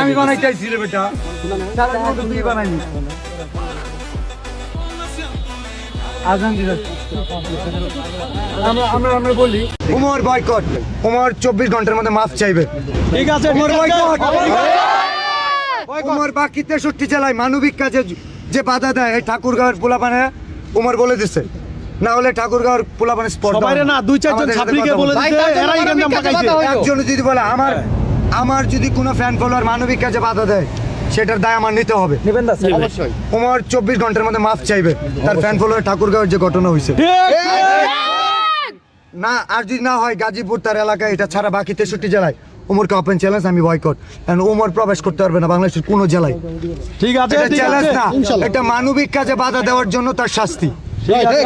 আমি বানাই চাইছি রে বেটা বানাইনি আজান দিল আমরা আমরা আমরা বলি উমর বয়কট উমর চব্বিশ ঘণ্টার মধ্যে মাফ চাইবে। ঠিক আছে উমর বয়কট উমর বাকি তেষট্টি জেলায় মানবিক কাজে যে বাধা দেয় এই ঠাকুরগাঁওয়ের পোলাপানে উমর বলে দিছে। না হলে ঠাকুরগাঁওয়ের পোলাপানে স্পট সবাইরে না দুই চারজন ছাত্রীকে বলে দিতে এরাই গঞ্জাম পাকাইছে। একজন যদি বলে আমার আমার যদি কোনো ফ্যান ফলোয়ার মানবিক কাজে বাধা দেয় সেটার দায় আমার নিতে হবে। নেবেন দাস অবশ্যই। উমর চব্বিশ ঘণ্টার মধ্যে মাফ চাইবে। তার ফ্যান ফলোয়ার ঠাকুরগাঁওয়ের যে ঘটনা হয়েছে। না আর যদি না হয় গাজীপুর তার এলাকায় এটা ছাড়া বাকি তেষট্টি জেলায় উমরকে ওপেন চ্যালেঞ্জ আমি বয়কট কারণ ওমর প্রবেশ করতে পারবে না বাংলাদেশের কোনো জেলায়। ঠিক আছে এটা চ্যালেঞ্জ না। এটা মানবিক কাজে বাধা দেওয়ার জন্য তার শাস্তি। ঠিক আছে।